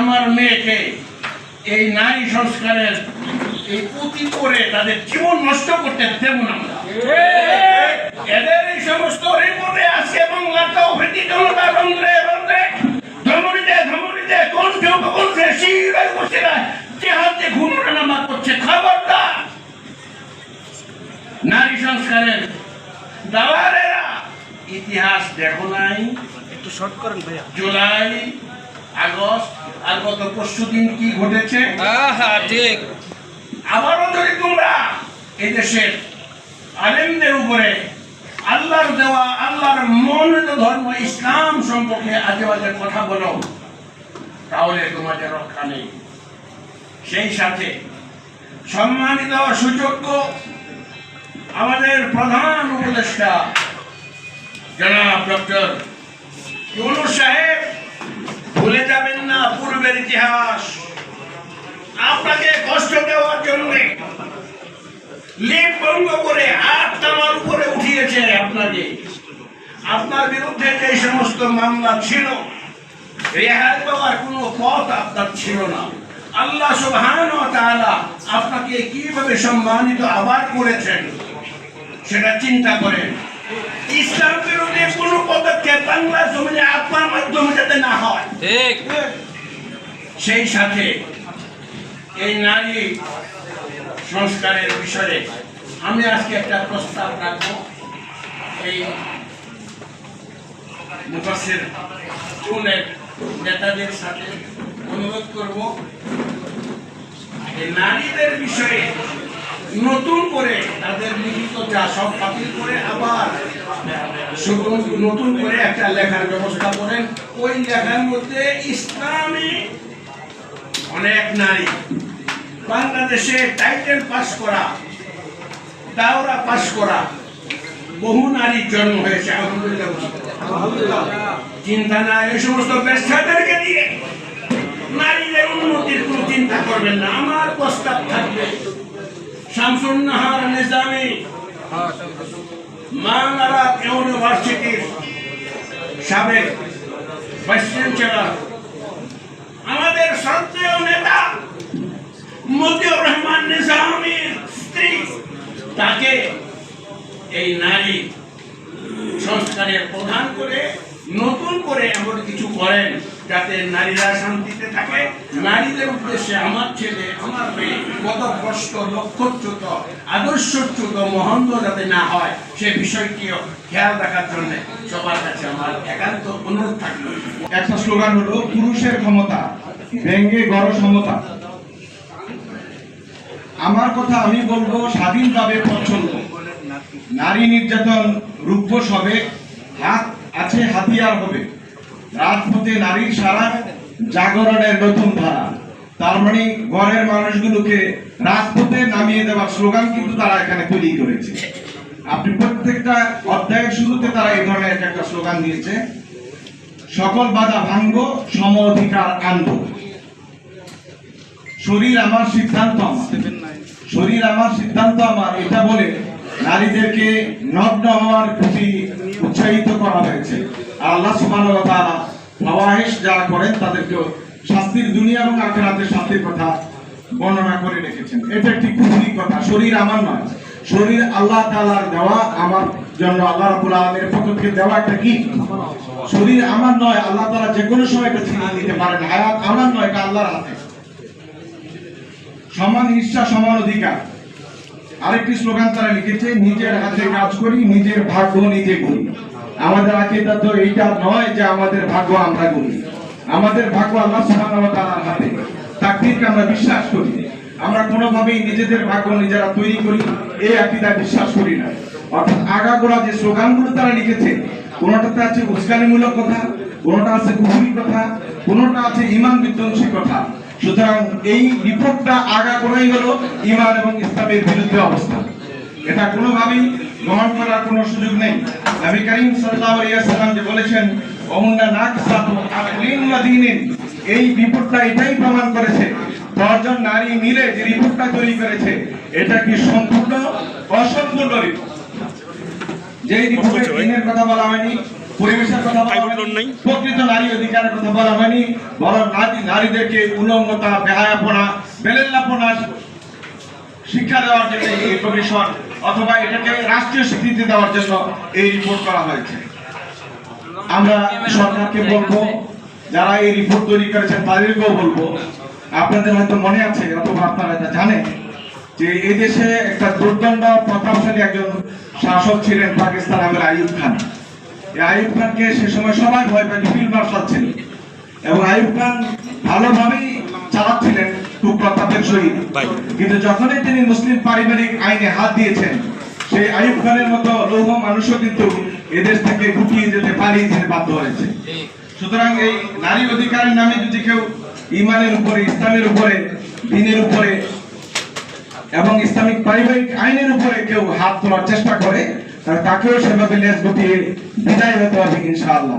আমার মেয়েকে এই নারী সংস্কারের এই পুঁতি করে তাদের জীবন নষ্ট করতে দেব না আমরা। এদের এই সমস্ত রিপোর্টে আছে বাংলাটা অভিতি জনতা রন্ধ্রে রন্ধ্রে ধমরিতে ধমরিতে কণ্ঠে কণ্ঠে শিরায় বসে জেহাদে ঘুমরা নামা করছে খবরদার। নারী সংস্কারের দাওয়ারেরা ইতিহাস দেখো নাই। একটু শর্ট করেন ভাইয়া। জুলাই আগস্ট আর গত পরশু দিন কি ঘটেছে? ঠিক। আবারও যদি তোমরা এই দেশের আলেমদের উপরে আল্লাহর দেওয়া আল্লাহর মনোনীত ধর্ম ইসলাম সম্পর্কে আজে বাজে কথা বলো তাহলে তোমাদের রক্ষা নেই। সেই সাথে সম্মানিত সুযোগ্য আমাদের প্রধান উপদেষ্টা জনাব ডক্টর ইউনুস সাহেব ভুলে যাবেন না পূর্বের ইতিহাস। আপনাকে কষ্ট দেওয়ার জন্য লিপ ভঙ্গ করে উপরে উঠিয়েছে আপনাকে। আপনার বিরুদ্ধে যে সমস্ত মামলা ছিল, রেহাই পাওয়ার কোনো পথ আপনার ছিল না। আল্লাহ আপনাকে কীভাবে সম্মানিত আবার করেছেন, সেটা চিন্তা করেন। ইসলাম বিরোধী কোনো পদক্ষেপ বাংলা জমিনে আপনার মাধ্যমে যাতে না হয়। ঠিক। সেই সাথে এই নারী সংস্কারের বিষয়ে আমি আজকে একটা প্রস্তাব রাখব। এই মুফাসের নেতাদের সাথে অনুরোধ করব নারীদের বিষয়ে নতুন করে তাদের যা সব বাতিল করে আবার নতুন করে একটা লেখার ব্যবস্থা করেন। ওই লেখার মধ্যে ইসলামী অনেক নারী। বাংলাদেশে টাইটেল পাস করা, দাওরা পাস করা, বহু নারীর জন্ম হয়েছে, আলহামদুলিল্লাহ। চিন্তা না, এই সমস্ত ব্যবসাদেরকে দিয়ে নারীদের উন্নতির কোনো চিন্তা করবেন না। আমার প্রস্তাব থাকবে শামসুন নিজামী মানারা ইউনিভার্সিটির সাবেক ভাইস চ্যান্সেলর, আমাদের শ্রদ্ধেয় নেতা মতিউর রহমান নিজামীর স্ত্রী, তাকে এই নারী সংস্কারের প্রধান করে নতুন করে এমন কিছু করেন যাতে নারীরা শান্তিতে থাকে। নারীদের উদ্দেশ্যে আমার ছেলে, আমার মেয়ে পদভ্রষ্ট লক্ষ্যচ্যুত আদর্শচ্যুত, মহন্ত যাতে না হয়, সে বিষয়টিও খেয়াল রাখার জন্য সবার কাছে আমার একান্ত অনুরোধ থাকল। একটা স্লোগান হলো, পুরুষের ক্ষমতা ব্যঙ্গে গড় সমতা। আমার কথা আমি বলব, স্বাধীনভাবে পছন্দ নারী নির্যাতন রুগ্ভ সবে, হাত আছে হাতিয়ার হবে। রাজপথে নারীর সারা জাগরণের নতুন ধারা। তার মানে ঘরের মানুষগুলোকে রাজপথে নামিয়ে দেওয়ার স্লোগান কিন্তু তারা এখানে তৈরি করেছে। আপনি প্রত্যেকটা অধ্যায়ের শুরুতে তারা এই ধরনের একটা একটা স্লোগান দিয়েছে। সকল বাধা ভাঙ্গ, সম অধিকার আনব। শরীর আমার সিদ্ধান্ত শরীর আমার সিদ্ধান্ত আমার, এটা বলে নারীদেরকে নগ্ন হওয়ার প্রতি উৎসাহিত করা হয়েছে। আর আল্লাহ ওয়া তাআলা ফাওয়াহিশ যারা করেন তাদেরকে শাস্তির দুনিয়া এবং আখিরাতের শাস্তির কথা বর্ণনা করে রেখেছেন। এটা একটি কুফরি কথা। শরীর আমার নয়। শরীর আল্লাহ তাআলার দেওয়া, আমার জন্য আল্লাহ রাব্বুল আলামিনের পক্ষ দেওয়া একটা কি? শরীর আমার নয়, আল্লাহ তাআলা যে কোনো সময় এটা ছিনিয়ে নিতে পারেন। হায়াত আমার নয়, এটা আল্লাহর হাতে। সমান ইচ্ছা সমান অধিকার। আরেকটি স্লোগান তারা লিখেছে, নিজের হাতে কাজ করি, নিজের ভাগ্য নিজে করি আমাদের আকিদা তো এইটা নয় যে আমাদের ভাগ্য আমরা করি আমাদের ভাগ্য আল্লাহ সুবহানাহু হাতে। তাকদীরকে আমরা বিশ্বাস করি। আমরা কোনোভাবেই নিজেদের ভাগ্য নিজেরা তৈরি করি, এই আকিদা বিশ্বাস করি না। অর্থাৎ আগাগোড়া যে স্লোগানগুলো তারা লিখেছে, কোনোটাতে আছে উস্কানিমূলক কথা, কোনোটা আছে কুহুরি কথা, কোনোটা আছে ইমান বিধ্বংসী কথা। সুতরাং এই রিপোর্টটা আগা করেই হলো ইমান এবং ইসলামের বিরুদ্ধে অবস্থা এটা কোনোভাবেই গ্রহণ করার কোনো সুযোগ নেই। নবী করিম সাল্লাল্লাহু আলাইহি যে বলেছেন অমুন্না আকলিন এই রিপোর্টটা এটাই প্রমাণ করেছে। দশজন নারী মিলে যে রিপোর্টটা তৈরি করেছে এটা কি সম্পূর্ণ অসম্পূর্ণ রিপোর্ট? যে রিপোর্টে। দিনের কথা বলা হয়নি পরিবেশের কথা বলা Private হয়নি, loan নাই? প্রকৃত নারী অধিকারের কথা বলা হয়নি বরং নারীদেরকে উলঙ্গতা বেহায়াপনা বেলেল্লাপনা শিক্ষা দেওয়ার জন্য এই কমিশন অথবা এটাকে রাষ্ট্রীয় স্বীকৃতি দেওয়ার জন্য এই রিপোর্ট করা হয়েছে আমরা সরকারকে বলব যারা এই রিপোর্ট তৈরি করেছেন তাদেরকেও বলব আপনাদের হয়তো মনে আছে অথবা আপনারা এটা জানেন যে এদেশে একটা দুর্দণ্ড প্রতাপশালী একজন শাসক ছিলেন পাকিস্তান আমের আইয়ুব খান এই আইয়ুব খানকে সে সময় সবাই ভয় পায় ফিল্ড মার্শাল ছিল এবং আইয়ুব খান ভালোভাবেই চালাচ্ছিলেন সহিত কিন্তু যখনই তিনি মুসলিম পারিবারিক আইনে হাত দিয়েছেন সেই আইয়ুব খানের মতো লৌহ মানুষও কিন্তু এদেশ থেকে গুটিয়ে যেতে পালিয়ে যেতে বাধ্য হয়েছে। সুতরাং এই নারী অধিকারের নামে যদি কেউ ইমানের উপরে ইসলামের উপরে দিনের উপরে এবং ইসলামিক পারিবারিক আইনের উপরে কেউ হাত তোলার চেষ্টা করে তাকেও সেভাবে লেজ গুটিয়ে বিদায় হতে হবে ইনশাআল্লাহ।